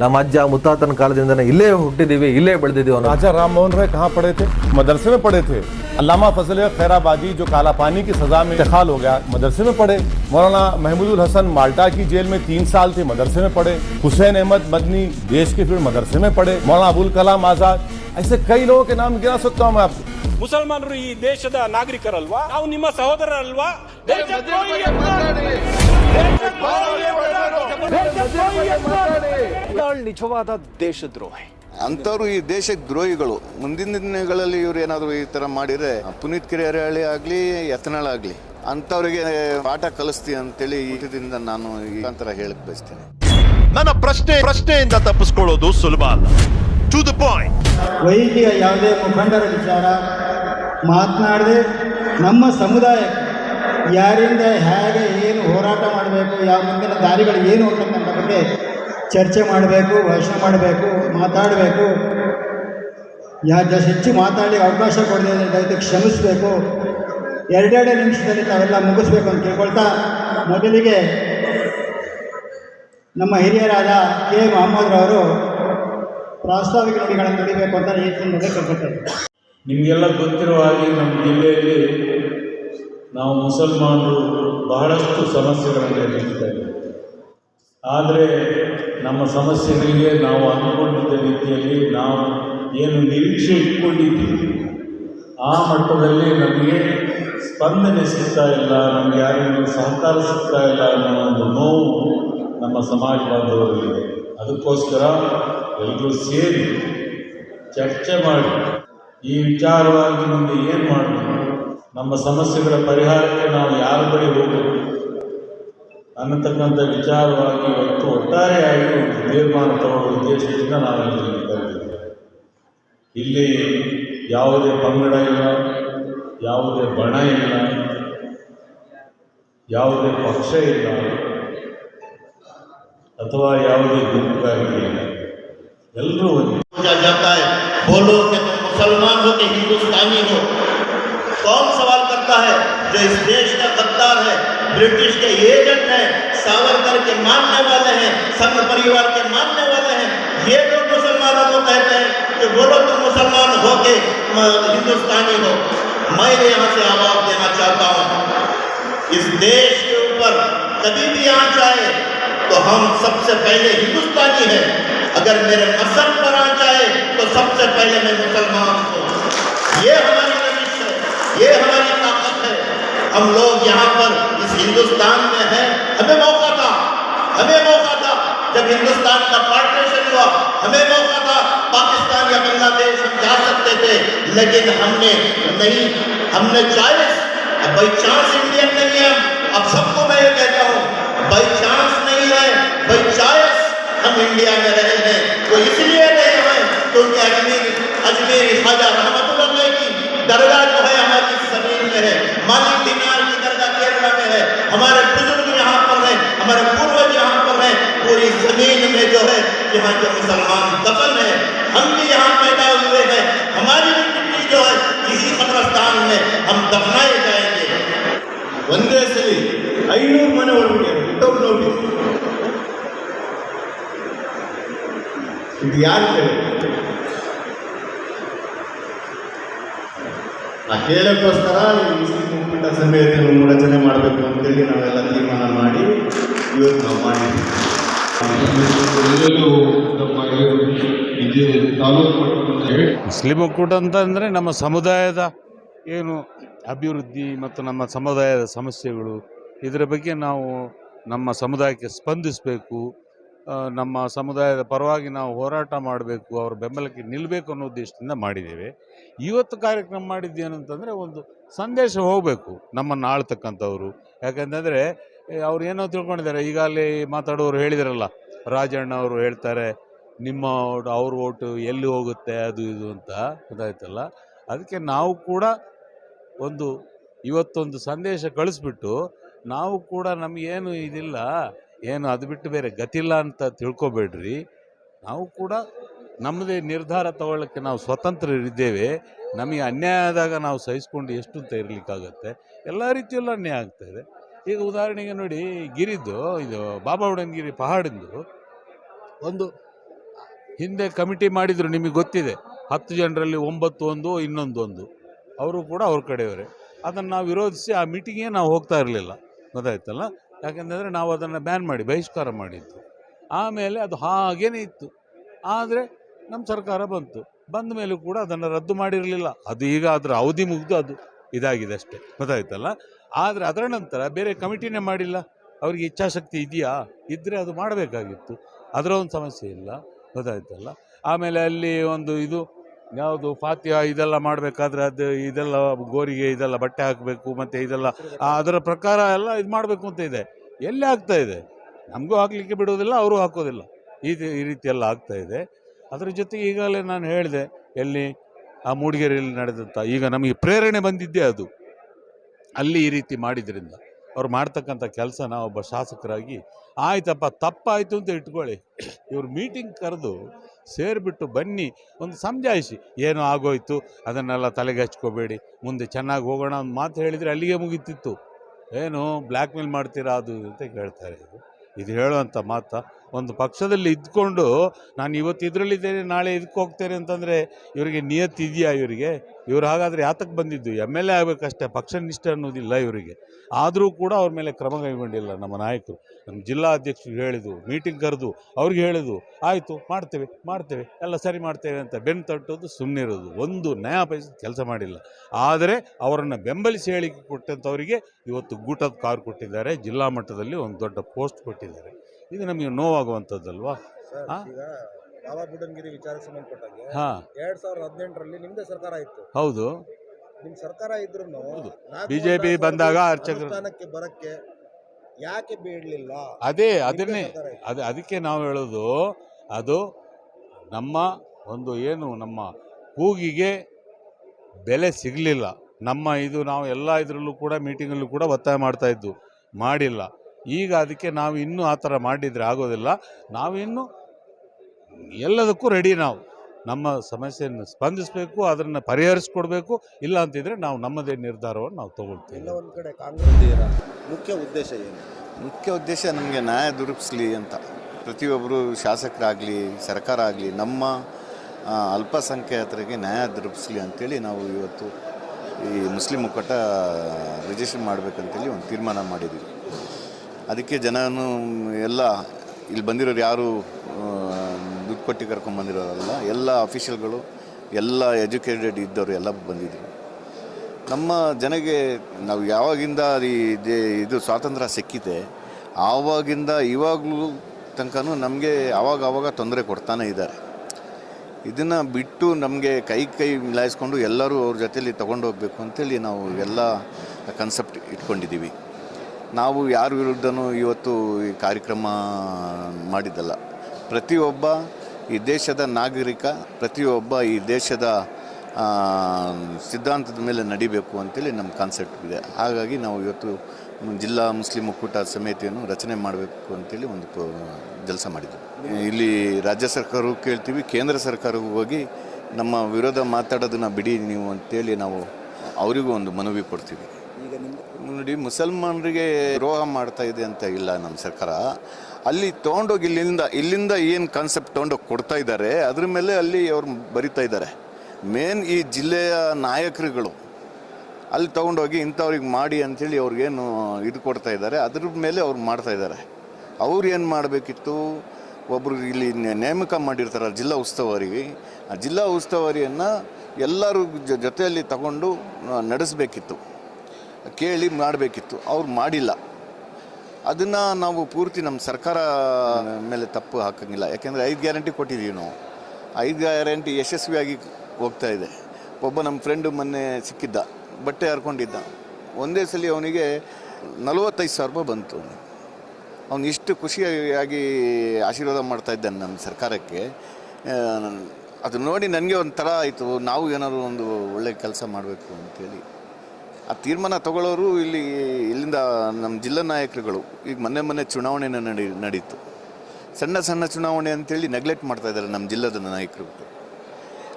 ನಮ್ಮ ಅಜ್ಜ ಮುತ್ತಾತನ ಇಲ್ಲೇ ಇಲ್ಲೇ ಬೆಳೆದಿದ್ದೀವಿ رام موہن رائے تھے مدرسے میں پڑے تھے علامہ فضل خیر آبادی جو کالا پانی کی سزا میں انتقال ہو گیا مدرسے میں پڑھے مولانا محمود الحسن مالٹا کی جیل میں تین سال تھے مدرسے میں پڑھے حسین احمد مدنی دیش کے پھر مدرسے میں پڑھے مولانا ابوالکلام آزاد ایسے کئی لوگوں کے نام گنا سکتا ہوں میں آپ کو مسلمان ಈ ದೇಶದ ನಾಗರಿಕರಲ್ವಾ ನಾವು ನಿಮ್ಮ ನಿಜವಾದ ದೇಶದ್ರೋಹಿ. ಅಂತವ್ರು ಈ ದೇಶದ ದ್ರೋಹಿಗಳು ಮುಂದಿನ ದಿನಗಳಲ್ಲಿ ಇವ್ರು ಏನಾದ್ರು ಈ ತರ ಮಾಡಿದ್ರೆ ಪುನೀತ್ ಕಿರಿಯರಹಳ್ಳಿ ಆಗ್ಲಿ ಯತ್ನಾಳ್ ಆಗ್ಲಿ ಅಂತವ್ರಿಗೆ ಪಾಠ ಕಲಿಸ್ತಿ ಅಂತೇಳಿ ಈ ಇದರಿಂದ ನಾನು ಈ ಅಂತರ ಹೇಳಕ್ ಬಯಸ್ತೇನೆ. ನನ್ನ ಪ್ರಶ್ನೆ ಪ್ರಶ್ನೆಯಿಂದ ತಪ್ಪಿಸ್ಕೊಳ್ಳೋದು ಸುಲಭ ಅಲ್ಲ. ಟು ದ ಪಾಯಿಂಟ್ ವೈದ್ಯ ಯಾವುದೇ ಮುಖಂಡರ ವಿಚಾರ ಮಾತನಾಡದೆ ನಮ್ಮ ಸಮುದಾಯಕ್ಕೆ ಯಾರಿಂದ, ಹೇಗೆ, ಏನು ಹೋರಾಟ ಮಾಡಬೇಕು, ಯಾವ ಮುಂದಿನ ದಾರಿಗಳು ಏನು ಅಂತಕ್ಕಂಥ ಬಗ್ಗೆ ಚರ್ಚೆ ಮಾಡಬೇಕು, ಭಾಷಣ ಮಾಡಬೇಕು, ಮಾತಾಡಬೇಕು. ಯಾ ಜಾಸ್ತಿ ಹೆಚ್ಚು ಮಾತಾಡಿ ಅವಕಾಶ ಕೊಡದೆ ದಯವಿಟ್ಟು ಕ್ಷಮಿಸಬೇಕು. ಎರಡೆರಡು ನಿಮಿಷದಲ್ಲಿ ತಾವೆಲ್ಲ ಮುಗಿಸ್ಬೇಕು ಅಂತ ಕೇಳ್ಕೊಳ್ತಾ ಮೊದಲಿಗೆ ನಮ್ಮ ಹಿರಿಯರಾದ ಕೆ. ಮೊಹಮ್ಮದ್ರವರು ಪ್ರಾಸ್ತಾವಿಕ ನುಡಿಗಳನ್ನು ನುಡಿಬೇಕು ಅಂತ ಈ ಸಂದರ್ಭದಲ್ಲಿ ಕೇಳ್ಕೊಳ್ತಾರೆ ನಿಮಗೆಲ್ಲ ಗೊತ್ತಿರುವ ಹಾಗೆ ನಮ್ಮ ಜಿಲ್ಲೆಯಲ್ಲಿ ನಾವು ಮುಸಲ್ಮಾನರು ಬಹಳಷ್ಟು ಸಮಸ್ಯೆಗಳನ್ನು ಎದುರಿಸ್ತೇವೆ ಆದರೆ ನಮ್ಮ ಸಮಸ್ಯೆಗಳಿಗೆ ನಾವು ಅಂದ್ಕೊಂಡಿದ್ದ ರೀತಿಯಲ್ಲಿ ನಾವು ಏನು ನಿರೀಕ್ಷೆ ಇಟ್ಕೊಂಡಿದ್ದೀವಿ. ಆ ಮಟ್ಟದಲ್ಲಿ ನಮಗೆ ಸ್ಪಂದನೆ ಸಿಗ್ತಾ ಇಲ್ಲ, ನಮಗೆ ಯಾರಿಗೂ ಸಹಕಾರ ಸಿಗ್ತಾ ಇಲ್ಲ ಅನ್ನೋ ಒಂದು ನೋವು ನಮ್ಮ ಸಮಾಜ ಬಾಂಧವರಿಗೆ ಅದಕ್ಕೋಸ್ಕರ ಎಲ್ಲರೂ ಸೇರಿ ಚರ್ಚೆ ಮಾಡಿ ಈ ವಿಚಾರವಾಗಿ ಮುಂದೆ ಏನು ಮಾಡಬೇಕು? ನಮ್ಮ ಸಮಸ್ಯೆಗಳ ಪರಿಹಾರಕ್ಕೆ ನಾವು ಯಾರ ಬಳಿ ಹೋಗಬೇಕು ಅನ್ನತಕ್ಕಂಥ ವಿಚಾರವಾಗಿ ಇವತ್ತು ಒಟ್ಟಾರೆಯಾಗಿ ಒಂದು ತೀರ್ಮಾನ ತಗೊಳ್ಳುವ ಉದ್ದೇಶದಿಂದ ನಾವೆಲ್ಲ ಇಲ್ಲಿ ಕರೆದಿದ್ದೇವೆ ಇಲ್ಲಿ ಯಾವುದೇ ಪಂಗಡ ಇಲ್ಲ ಯಾವುದೇ ಬಣ ಇಲ್ಲ ಯಾವುದೇ ಪಕ್ಷ ಇಲ್ಲ ಅಥವಾ ಯಾವುದೇ ಗುಂಪುಗಾಗಿ ಇಲ್ಲ ಎಲ್ಲರೂ ಒಂದೇ पूछा जाता है बोलो कि तुम मुसलमान हो कि हिंदुस्तानी हो कौन ہے، جو اس دیش کا قطار ہے بریٹش کے ایجنٹ ہیں، ساورکر کے ماننے والے ہیں، سنگ پریوار کے ماننے والے ہیں، یہ لوگ مسلمانوں کو کہتے ہیں کہ بولو تم مسلمان ہو کے ہندوستانی ہو۔ میں یہاں سے آواز دینا چاہتا ہوں۔ اس دیش کے اوپر کبھی بھی آنچ آئے تو ہم سب سے پہلے ہندوستانی ہیں۔ اگر میرے مذہب پر آنچ آئے تو سب سے پہلے میں مسلمان ہوں۔ یہ ہماری نوش ہے۔ یہ ہماری ہم لوگ یہاں پر اس ہندوستان میں ہیں۔ ہمیں موقع تھا، ہمیں موقع تھا۔ جب ہندوستان کا پارٹنرشپ ہوا، ہمیں موقع تھا۔ پاکستان یا بنگلہ دیش ہم جا سکتے تھے، لیکن ہم نے نہیں، ہم نے چوائس بائی چانس انڈین نہیں ہے۔ اب سب کو میں یہ کہتا ہوں، بائی چانس نہیں ہے، بائی چوائس ہم انڈیا میں رہے ہیں۔ وہ اس لیے نہیں ہوئے کیونکہ اجمیر اجمیر خواجہ رحمت اللہ کی درگاہ جو ہے، ہماری زمین میں ہے۔ مالک ہمارے بزرگ یہاں پر ہیں، ہمارے پوروج یہاں پر ہیں، پوری زمین میں جو ہے، یہاں کے مسلمان دفن ہیں، ہم بھی یہاں پیدا ہوئے ہیں۔ ہماری بھی مٹی جو ہے، اسی قبرستان میں ہم دفنائے جائیں گے۔ ಒಂದೇ ಸಲಿ اور ಮನೆ ٹوپ نوٹی ಇದು ಯಾರು ಕೇಳಿ ಆ ಕೇಳೋಕ್ಕೋಸ್ಕರ ಈ ಒಕ್ಕೂಟ ಸಮಿತಿಯನ್ನು ರಚನೆ ಮಾಡಬೇಕು ಅಂತೇಳಿ ನಾವೆಲ್ಲ ತೀರ್ಮಾನ ಮಾಡಿ ಇವತ್ತು ನಾವು ಮಾಡಿದ್ದೀವಿ ಮುಸ್ಲಿಂ ಒಕ್ಕೂಟ ಅಂತ ಅಂದರೆ ನಮ್ಮ ಸಮುದಾಯದ ಏನು ಅಭಿವೃದ್ಧಿ ಮತ್ತು ನಮ್ಮ ಸಮುದಾಯದ ಸಮಸ್ಯೆಗಳು, ಇದರ ಬಗ್ಗೆ ನಾವು ನಮ್ಮ ಸಮುದಾಯಕ್ಕೆ ಸ್ಪಂದಿಸಬೇಕು. ನಮ್ಮ ಸಮುದಾಯದ ಪರವಾಗಿ ನಾವು ಹೋರಾಟ ಮಾಡಬೇಕು, ಅವರ ಬೆಂಬಲಕ್ಕೆ ನಿಲ್ಲಬೇಕು ಅನ್ನೋ ಉದ್ದೇಶದಿಂದ ಮಾಡಿದ್ದೇವೆ. ಇವತ್ತು ಕಾರ್ಯಕ್ರಮ ಮಾಡಿದ್ದೇನಂತಂದರೆ ಒಂದು ಸಂದೇಶ ಹೋಗಬೇಕು ನಮ್ಮನ್ನು ಆಳ್ತಕ್ಕಂಥವ್ರು. ಯಾಕಂತಂದರೆ ಅವ್ರು ಏನೋ ತಿಳ್ಕೊಂಡಿದ್ದಾರೆ. ಈಗ ಅಲ್ಲಿ ಮಾತಾಡೋರು ಹೇಳಿದಾರಲ್ಲ, ರಾಜಣ್ಣ ಅವರು ಹೇಳ್ತಾರೆ, ನಿಮ್ಮ ಅವ್ರ ಓಟು ಎಲ್ಲಿ ಹೋಗುತ್ತೆ, ಅದು ಇದು ಅಂತ ಗೊತ್ತಾಯ್ತಲ್ಲ? ಅದಕ್ಕೆ ನಾವು ಕೂಡ ಒಂದು ಇವತ್ತೊಂದು ಸಂದೇಶ ಕಳಿಸ್ಬಿಟ್ಟು, ನಾವು ಕೂಡ ನಮಗೇನು ಇದಿಲ್ಲ ಏನು ಅದು ಬಿಟ್ಟು ಬೇರೆ ಗತಿಲ್ಲ ಅಂತ ತಿಳ್ಕೊಬೇಡ್ರಿ. ನಾವು ಕೂಡ ನಮ್ಮದೇ ನಿರ್ಧಾರ ತಗೊಳ್ಳೋಕ್ಕೆ ನಾವು ಸ್ವತಂತ್ರರಿದ್ದೇವೆ. ನಮಗೆ ಅನ್ಯಾಯ ಆದಾಗ ನಾವು ಸಹಿಸ್ಕೊಂಡು ಎಷ್ಟು ಅಂತ ಇರಲಿಕ್ಕಾಗತ್ತೆ. ಎಲ್ಲ ರೀತಿಯಲ್ಲೂ ಅನ್ಯಾಯ ಆಗ್ತಾಯಿದೆ ಈಗ ಉದಾಹರಣೆಗೆ ನೋಡಿ ಗಿರಿದ್ದು ಇದು ಬಾಬಾಬುಡನ್ಗಿರಿ ಪಹಾಡಿಂದು ಒಂದು ಹಿಂದೆ ಕಮಿಟಿ ಮಾಡಿದರು ನಿಮಗೆ ಗೊತ್ತಿದೆ. ಹತ್ತು ಜನರಲ್ಲಿ ಒಂಬತ್ತು ಒಂದು ಇನ್ನೊಂದು ಒಂದು ಅವರು ಕೂಡ ಅವ್ರ ಕಡೆಯವರೇ. ಅದನ್ನು ನಾವು ವಿರೋಧಿಸಿ ಆ ಮೀಟಿಂಗೇ ನಾವು ಹೋಗ್ತಾ ಇರಲಿಲ್ಲ. ಗೊತ್ತಾಯ್ತಲ್ಲ? ಯಾಕೆಂದರೆ ನಾವು ಅದನ್ನು ಬ್ಯಾನ್ ಮಾಡಿ, ಬಹಿಷ್ಕಾರ ಮಾಡಿದ್ದು. ಆಮೇಲೆ ಅದು ಹಾಗೇನೇ ಇತ್ತು. ಆದರೆ ನಮ್ಮ ಸರ್ಕಾರ ಬಂತು. ಬಂದ ಮೇಲೂ ಕೂಡ ಅದನ್ನು ರದ್ದು ಮಾಡಿರಲಿಲ್ಲ. ಅದು ಈಗ ಅದರ ಅವಧಿ ಮುಗಿದು ಅದು ಇದಾಗಿದೆ ಅಷ್ಟೇ. ಗೊತ್ತಾಯ್ತಲ್ಲ? ಆದರೆ ಅದರ ನಂತರ ಬೇರೆ ಕಮಿಟಿನೇ ಮಾಡಿಲ್ಲ. ಅವರಿಗೆ ಇಚ್ಛಾಶಕ್ತಿ ಇದೆಯಾ? ಇದ್ದರೆ ಅದು ಮಾಡಬೇಕಾಗಿತ್ತು. ಅದರ ಒಂದು ಸಮಸ್ಯೆ ಇಲ್ಲ. ಗೊತ್ತಾಯ್ತಲ್ಲ? ಆಮೇಲೆ ಅಲ್ಲಿ ಒಂದು ಇದು ಯಾವುದು ಪಾತ್ಯ ಇದೆಲ್ಲ ಮಾಡಬೇಕಾದ್ರೆ ಅದು ಇದೆಲ್ಲ ಗೋರಿಗೆ ಇದೆಲ್ಲ ಬಟ್ಟೆ ಹಾಕಬೇಕು, ಮತ್ತು ಇದೆಲ್ಲ ಅದರ ಪ್ರಕಾರ ಎಲ್ಲ ಇದು ಮಾಡಬೇಕು ಅಂತ ಇದೆ. ಎಲ್ಲಿ ಆಗ್ತಾ ಇದೆ? ನಮಗೂ ಹಾಕಲಿಕ್ಕೆ ಬಿಡೋದಿಲ್ಲ ಅವರು ಹಾಕೋದಿಲ್ಲ. ಈ ಈ ರೀತಿ ಎಲ್ಲ ಆಗ್ತಾ ಇದೆ. ಅದರ ಜೊತೆಗೆ ಈಗಾಗಲೇ ನಾನು ಹೇಳಿದೆ, ಎಲ್ಲಿ ಆ ಮೂಡಿಗೆರೆಯಲ್ಲಿ ನಡೆದಂಥ ಈಗ ನಮಗೆ ಪ್ರೇರಣೆ ಬಂದಿದ್ದೇ ಅದು. ಅಲ್ಲಿ ಈ ರೀತಿ ಮಾಡಿದ್ರಿಂದ. ಅವ್ರು ಮಾಡ್ತಕ್ಕಂಥ ಕೆಲಸನ ಒಬ್ಬ ಶಾಸಕರಾಗಿ, ಆಯ್ತಪ್ಪ, ತಪ್ಪಾಯಿತು ಅಂತ ಇಟ್ಕೊಳ್ಳಿ. ಇವ್ರು ಮೀಟಿಂಗ್ ಕರೆದು ಸೇರಿಬಿಟ್ಟು ಬನ್ನಿ, ಒಂದು ಸಮಜಾಯಿಸಿ. ಏನೋ ಆಗೋಯ್ತು, ಅದನ್ನೆಲ್ಲ ತಲೆಗೆ ಹಚ್ಕೋಬೇಡಿ, ಮುಂದೆ ಚೆನ್ನಾಗಿ ಹೋಗೋಣ. ಅಂತ ಮಾತು ಹೇಳಿದರೆ ಅಲ್ಲಿಗೆ ಮುಗೀತಿತ್ತು. ಏನು ಬ್ಲ್ಯಾಕ್ ಮೇಲ್ ಮಾಡ್ತೀರಾ ಅದು ಅಂತ ಕೇಳ್ತಾರೆ. ಇದು ಇದು ಹೇಳುವಂಥ ಮಾತಾ ಒಂದು ಪಕ್ಷದಲ್ಲಿ ಇದ್ಕೊಂಡು ನಾನು ಇವತ್ತು ಇದರಲ್ಲಿದ್ದೇನೆ, ನಾಳೆ ಇದಕ್ಕೆ ಹೋಗ್ತೇನೆ ಅಂತಂದರೆ ಇವರಿಗೆ ನಿಯತ್ತು ಇದೆಯಾ ಇವರಿಗೆ? ಇವ್ರು ಹಾಗಾದರೆ ಯಾತಕ್ಕೆ ಬಂದಿದ್ದು? ಎಂ ಎಲ್ ಎ ಆಗಬೇಕಷ್ಟೇ ಪಕ್ಷ ನಿಷ್ಠೆ ಅನ್ನೋದಿಲ್ಲ ಇವರಿಗೆ. ಆದರೂ ಕೂಡ ಅವ್ರ ಮೇಲೆ ಕ್ರಮ ಕೈಗೊಂಡಿಲ್ಲ ನಮ್ಮ ನಾಯಕರು. ನಮ್ಮ ಜಿಲ್ಲಾ ಅಧ್ಯಕ್ಷರು ಹೇಳಿದ್ರು, ಮೀಟಿಂಗ್ ಕರೆದು ಅವ್ರಿಗೆ ಹೇಳಿದ್ರು, ಆಯಿತು, ಮಾಡ್ತೇವೆ ಮಾಡ್ತೇವೆ, ಎಲ್ಲ ಸರಿ ಮಾಡ್ತೇವೆ ಅಂತ ಬೆನ್ನು ತಟ್ಟೋದು ಸುಮ್ಮನಿರೋದು ಒಂದು ನ್ಯಾಯ ಪೈಸೆ ಕೆಲಸ ಮಾಡಿಲ್ಲ. ಆದರೆ ಅವರನ್ನು ಬೆಂಬಲಿಸಿ ಹೇಳಿಕೆ ಕೊಟ್ಟಂಥವರಿಗೆ ಇವತ್ತು ಗೂಟದ ಕಾರ್ ಕೊಟ್ಟಿದ್ದಾರೆ, ಜಿಲ್ಲಾ ಮಟ್ಟದಲ್ಲಿ ಒಂದು ದೊಡ್ಡ ಪೋಸ್ಟ್ ಕೊಟ್ಟಿದ್ದಾರೆ. ಇದು ನಮಗೆ ನೋವಾಗುವಂಥದ್ದಲ್ವಾ? ಸರ್ ಈಗ ಬಾಬಾ ಬುಡನ್ಗಿರಿ ವಿಚಾರಕ್ಕೆ ಸಂಬಂಧಪಟ್ಟಾಗೆ ಹಾಂ. ಎರಡ್ ಸಾವಿರದ ಹದಿನೆಂಟರಲ್ಲಿ ನಿಮ್ದೇ ಸರ್ಕಾರ ಇತ್ತು. ಹೌದು. ನಿಮ್ ಸರ್ಕಾರ ಇದ್ರು ಬಿಜೆಪಿ ಬಂದಾಗ ಅರ್ಚಕರು- ಅನುಷ್ಠಾನಕ್ಕೆ ಬರಕ್ಕೆ ಯಾಕೆ ಬೇಡಲಿಲ್ಲ ಅದೇ ಅದನ್ನೇ. ಅದು ಅದಕ್ಕೆ ನಾವು ಹೇಳೋದು ಅದು ನಮ್ಮ ಒಂದು ಏನು ನಮ್ಮ ಕೂಗಿಗೆ ಬೆಲೆ ಸಿಗಲಿಲ್ಲ. ನಮ್ಮ ಇದು ನಾವು ಎಲ್ಲ ಇದರಲ್ಲೂ ಕೂಡ ಮೀಟಿಂಗಲ್ಲೂ ಕೂಡ ಒತ್ತಾಯ ಮಾಡ್ತಾ ಇದ್ದು ಮಾಡಿಲ್ಲ. ಈಗ ಅದಕ್ಕೆ ನಾವು ಇನ್ನೂ ಆ ಥರ ಮಾಡಿದರೆ ಆಗೋದಿಲ್ಲ. ನಾವಿನ್ನು ಎಲ್ಲದಕ್ಕೂ ರೆಡಿ ನಾವು. ನಮ್ಮ ಸಮಸ್ಯೆಯನ್ನು ಸ್ಪಂದಿಸಬೇಕು ಅದನ್ನು ಪರಿಹರಿಸ್ಕೊಡ್ಬೇಕು. ಇಲ್ಲ ಅಂತಿದ್ರೆ ನಾವು ನಮ್ಮದೇ ನಿರ್ಧಾರವನ್ನು ನಾವು ತಗೊಳ್ತೀವಿ. ಎಲ್ಲ ಕಡೆ ಕಾಂಗ್ರೆಸ್ ಮುಖ್ಯ ಉದ್ದೇಶ ಏನು? ಮುಖ್ಯ ಉದ್ದೇಶ ನಮಗೆ ನ್ಯಾಯ ದೊರಕಿಸ್ಲಿ ಅಂತ. ಪ್ರತಿಯೊಬ್ಬರು ಶಾಸಕರಾಗಲಿ ಸರ್ಕಾರ ಆಗಲಿ ನಮ್ಮ ಅಲ್ಪಸಂಖ್ಯಾತರಿಗೆ ನ್ಯಾಯ ದೊರಕಿಸ್ಲಿ ಅಂತೇಳಿ ನಾವು ಇವತ್ತು ಈ ಮುಸ್ಲಿಂ ಮುಖಟ ರಿಜಿಸ್ಟರ್ ಮಾಡಬೇಕಂತೇಳಿ ಒಂದು ತೀರ್ಮಾನ ಮಾಡಿದ್ದೀವಿ. ಅದಕ್ಕೆ ಜನನು, ಎಲ್ಲ ಇಲ್ಲಿ ಬಂದಿರೋರು ಯಾರು ದುಡ್ಡು ಕೊಟ್ಟು ಕರ್ಕೊಂಡ್ಬಂದಿರೋರಲ್ಲ ಎಲ್ಲ ಅಫಿಷಿಯಲ್ಗಳು, ಎಲ್ಲ ಎಜುಕೇಟೆಡ್ ಇದ್ದವರು ಎಲ್ಲ ಬಂದಿದ್ರು. ನಮ್ಮ ಜನಗೆ ನಾವು ಯಾವಾಗಿಂದ ಈ ಇದು ಸ್ವಾತಂತ್ರ್ಯ ಸಿಕ್ಕಿದೆ, ಆವಾಗಿಂದ ಇವಾಗಲೂ ತನಕನೂ ನಮಗೆ ಆವಾಗ ಆವಾಗ ತೊಂದರೆ ಕೊಡ್ತಾನೆ ಇದ್ದಾರೆ. ಇದನ್ನು ಬಿಟ್ಟು ನಮಗೆ ಕೈ ಕೈ ಮಿಲಾಯಿಸ್ಕೊಂಡು ಎಲ್ಲರೂ ಅವ್ರ ಜೊತೆಲಿ ತೊಗೊಂಡೋಗ್ಬೇಕು ಅಂತೇಳಿ ನಾವು ಎಲ್ಲ ಕನ್ಸೆಪ್ಟ್ ಇಟ್ಕೊಂಡಿದ್ದೀವಿ. ನಾವು ಯಾರ ವಿರುದ್ಧನೂ ಇವತ್ತು ಈ ಕಾರ್ಯಕ್ರಮ ಮಾಡಿದ್ದಲ್ಲ. ಪ್ರತಿಯೊಬ್ಬ ಈ ದೇಶದ ನಾಗರಿಕ, ಪ್ರತಿಯೊಬ್ಬ ಈ ದೇಶದ ಸಿದ್ಧಾಂತದ ಮೇಲೆ ನಡಿಬೇಕು ಅಂತೇಳಿ ನಮ್ಮ ಕಾನ್ಸೆಪ್ಟ್ ಇದೆ. ಹಾಗಾಗಿ ನಾವು ಇವತ್ತು ಜಿಲ್ಲಾ ಮುಸ್ಲಿಂ ಒಕ್ಕೂಟ ಸಮಿತಿಯನ್ನು ರಚನೆ ಮಾಡಬೇಕು ಅಂತೇಳಿ ಒಂದು ಕೆಲಸ ಮಾಡಿದ್ವಿ. ಇಲ್ಲಿ ರಾಜ್ಯ ಸರ್ಕಾರವು ಕೇಳ್ತೀವಿ, ಕೇಂದ್ರ ಸರ್ಕಾರಕ್ಕೂ ಹೋಗಿ ನಮ್ಮ ವಿರೋಧ ಮಾತಾಡೋದನ್ನ ಬಿಡಿ ನೀವು ಅಂತೇಳಿ ನಾವು ಅವರಿಗೂ ಒಂದು ಮನವಿ ಕೊಡ್ತೀವಿ. ನೋಡಿ ಮುಸಲ್ಮಾನರಿಗೆ ದ್ರೋಹ ಮಾಡ್ತಾ ಇದೆ ಅಂತ ಇಲ್ಲ ನಮ್ಮ ಸರ್ಕಾರ. ಅಲ್ಲಿ ತೊಗೊಂಡೋಗಿ ಇಲ್ಲಿಂದ ಇಲ್ಲಿಂದ ಏನು ಕಾನ್ಸೆಪ್ಟ್ ತೊಗೊಂಡೋಗಿ ಕೊಡ್ತಾ ಇದ್ದಾರೆ, ಅದ್ರ ಮೇಲೆ ಅಲ್ಲಿ ಅವ್ರು ಬರಿತಾ ಇದ್ದಾರೆ. ಮೇನ್ ಈ ಜಿಲ್ಲೆಯ ನಾಯಕರುಗಳು ಅಲ್ಲಿ ತೊಗೊಂಡೋಗಿ ಇಂಥವ್ರಿಗೆ ಮಾಡಿ ಅಂಥೇಳಿ ಅವ್ರಿಗೇನು ಇದು ಕೊಡ್ತಾ ಇದ್ದಾರೆ, ಅದ್ರ ಮೇಲೆ ಅವ್ರು ಮಾಡ್ತಾ ಇದ್ದಾರೆ. ಅವ್ರು ಏನು ಮಾಡಬೇಕಿತ್ತು? ಒಬ್ಬರು ಇಲ್ಲಿ ನೇಮಕ ಮಾಡಿರ್ತಾರೆ ಜಿಲ್ಲಾ ಉಸ್ತುವಾರಿ, ಆ ಜಿಲ್ಲಾ ಉಸ್ತುವಾರಿಯನ್ನು ಎಲ್ಲರೂ ಜೊತೆಯಲ್ಲಿ ತಗೊಂಡು ನಡೆಸಬೇಕಿತ್ತು. ಕೇಳಿ ಮಾಡಬೇಕಿತ್ತು. ಅವ್ರು ಮಾಡಿಲ್ಲ. ಅದನ್ನು ನಾವು ಪೂರ್ತಿ ನಮ್ಮ ಸರ್ಕಾರ ಮೇಲೆ ತಪ್ಪು ಹಾಕೋಂಗಿಲ್ಲ. ಯಾಕೆಂದರೆ ಐದು ಗ್ಯಾರಂಟಿ ಕೊಟ್ಟಿದ್ದೀವಿ ನಾವು. ಐದು ಗ್ಯಾರಂಟಿ ಯಶಸ್ವಿಯಾಗಿ ಹೋಗ್ತಾ ಇದೆ. ಒಬ್ಬ ನಮ್ಮ ಫ್ರೆಂಡು ಮೊನ್ನೆ ಸಿಕ್ಕಿದ್ದ. ಬಟ್ಟೆ ಹರ್ಕೊಂಡಿದ್ದ. ಒಂದೇ ಸಲ ಅವನಿಗೆ ನಲವತ್ತೈದು ಸಾವಿರ ರೂಪಾಯಿ ಬಂತು. ಅವನು ಇಷ್ಟು ಖುಷಿಯಾಗಿ ಆಶೀರ್ವಾದ ಮಾಡ್ತಾ ಇದ್ದಾನೆ ನಮ್ಮ ಸರ್ಕಾರಕ್ಕೆ. ಅದು ನೋಡಿ ನನಗೆ ಒಂಥರ ಆಯಿತು. ನಾವು ಏನಾದರೂ ಒಂದು ಒಳ್ಳೆ ಕೆಲಸ ಮಾಡಬೇಕು ಅಂತೇಳಿ. ಆ ತೀರ್ಮಾನ ತಗೊಳ್ಳೋರು ಇಲ್ಲಿ, ಇಲ್ಲಿಂದ ನಮ್ಮ ಜಿಲ್ಲಾ ನಾಯಕರುಗಳು. ಈಗ ಮೊನ್ನೆ ಮೊನ್ನೆ ಚುನಾವಣೆ ನಡಿ, ನಡೀತು. ಸಣ್ಣ ಸಣ್ಣ ಚುನಾವಣೆ ಅಂತೇಳಿ ನೆಗ್ಲೆಕ್ಟ್ ಮಾಡ್ತಾ ಇದ್ದಾರೆ ನಮ್ಮ ಜಿಲ್ಲಾದ ನಾಯಕರು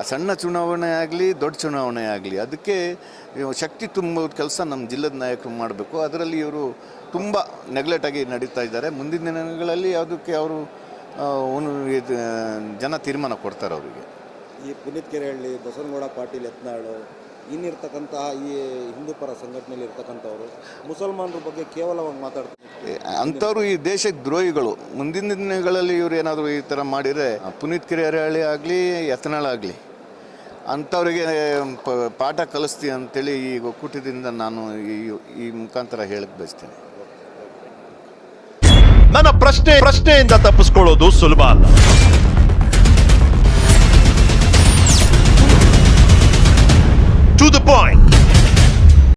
ಆ ಸಣ್ಣ ಚುನಾವಣೆ ಆಗಲಿ, ದೊಡ್ಡ ಚುನಾವಣೆ ಆಗಲಿ, ಅದಕ್ಕೆ ಶಕ್ತಿ ತುಂಬೋ ಕೆಲಸ ನಮ್ಮ ಜಿಲ್ಲದ ನಾಯಕರು ಮಾಡಬೇಕು. ಅದರಲ್ಲಿ ಇವರು ತುಂಬ ನೆಗ್ಲೆಟಾಗಿ ನಡೀತಾ ಇದ್ದಾರೆ. ಮುಂದಿನ ದಿನಗಳಲ್ಲಿ ಅದಕ್ಕೆ ಅವರು ಒಂದು ಜನ ತೀರ್ಮಾನ ಕೊಡ್ತಾರೆ ಅವರಿಗೆ. ಈ ಪುನೀತ್ ಕೆರೆಹಳ್ಳಿ, ಬಸವನಗೌಡ ಪಾಟೀಲ್ ಯತ್ನಾಳು ಇನ್ನಿರ್ತಕ್ಕಂತಹ ಈ ಹಿಂದೂ ಪರ ಸಂಘಟನೆಯಲ್ಲಿ ಇರ್ತಕ್ಕಂಥವ್ರು ಮುಸಲ್ಮಾನರ ಬಗ್ಗೆ ಕೇವಲವಾಗಿ ಮಾತಾಡ್ತಾರೆ ಅಂಥವ್ರು ಈ ದೇಶಕ್ಕೆ ದ್ರೋಹಿಗಳು. ಮುಂದಿನ ದಿನಗಳಲ್ಲಿ ಇವ್ರು ಏನಾದರೂ ಈ ಥರ ಮಾಡಿದರೆ ಪುನೀತ್ ಕಿರಿಯರಹಳ್ಳಿ ಆಗಲಿ ಯತ್ನಾಳ್ ಆಗಲಿ ಅಂಥವ್ರಿಗೆ ಪ- ಪಾಠ ಕಲಿಸ್ತೀನಿ ಅಂತೇಳಿ ಈ ಒಕ್ಕೂಟದಿಂದ ನಾನು ಈ ಈ ಮುಖಾಂತರ ಹೇಳಕ್ಕೆ ಬಯಸ್ತೇನೆ. ನನ್ನ ಪ್ರಶ್ನೆ ಪ್ರಶ್ನೆಯಿಂದ ತಪ್ಪಿಸ್ಕೊಳ್ಳೋದು ಸುಲಭ ಅಲ್ಲ. To the point